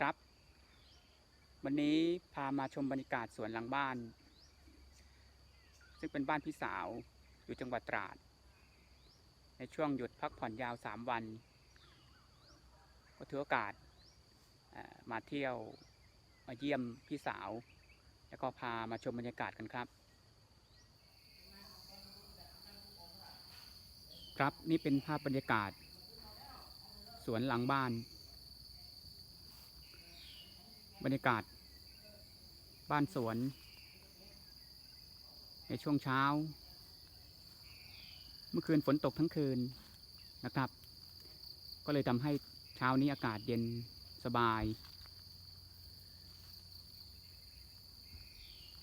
ครับ วันนี้พามาชมบรรยากาศสวนหลังบ้าน ซึ่งเป็นบ้านพี่สาวอยู่จังหวัดตราด ในช่วงหยุดพักผ่อนยาว 3 วัน ก็ถือโอกาสมาเที่ยวมาเยี่ยมพี่สาว แล้วก็พามาชมบรรยากาศกันครับ ครับนี่เป็นภาพบรรยากาศ สวนหลังบ้าน บรรยากาศ บ้านสวน ในช่วงเช้า เมื่อคืนฝนตกทั้งคืนนะครับ ก็เลยทำให้เช้านี้อากาศเย็นสบาย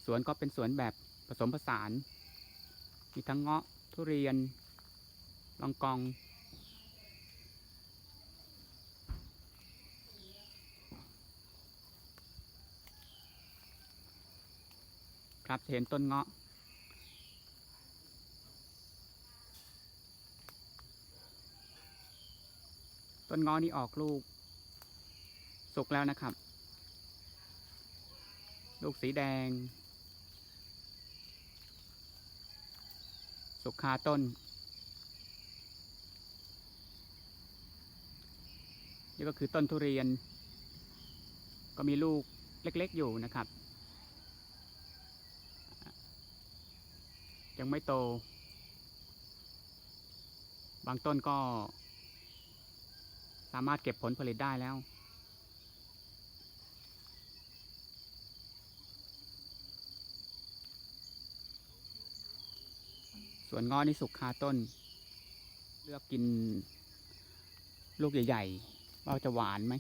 สวนก็เป็นสวนแบบผสมผสาน มีทั้งเงาะทุเรียน ลองกอง ครับเห็นต้นเงาะ ต้นเงาะนี่ออกลูก สุกแล้วนะครับ ลูกสีแดง สุกคาต้น นี่ก็คือต้นทุเรียน ก็มีลูกเล็กๆอยู่นะครับ ยังไม่โต บางต้นก็ สามารถเก็บผลผลิตได้แล้วส่วนงอนี่สุกคาต้น เลือกกิน ลูกใหญ่ๆว่าจะหวานไหม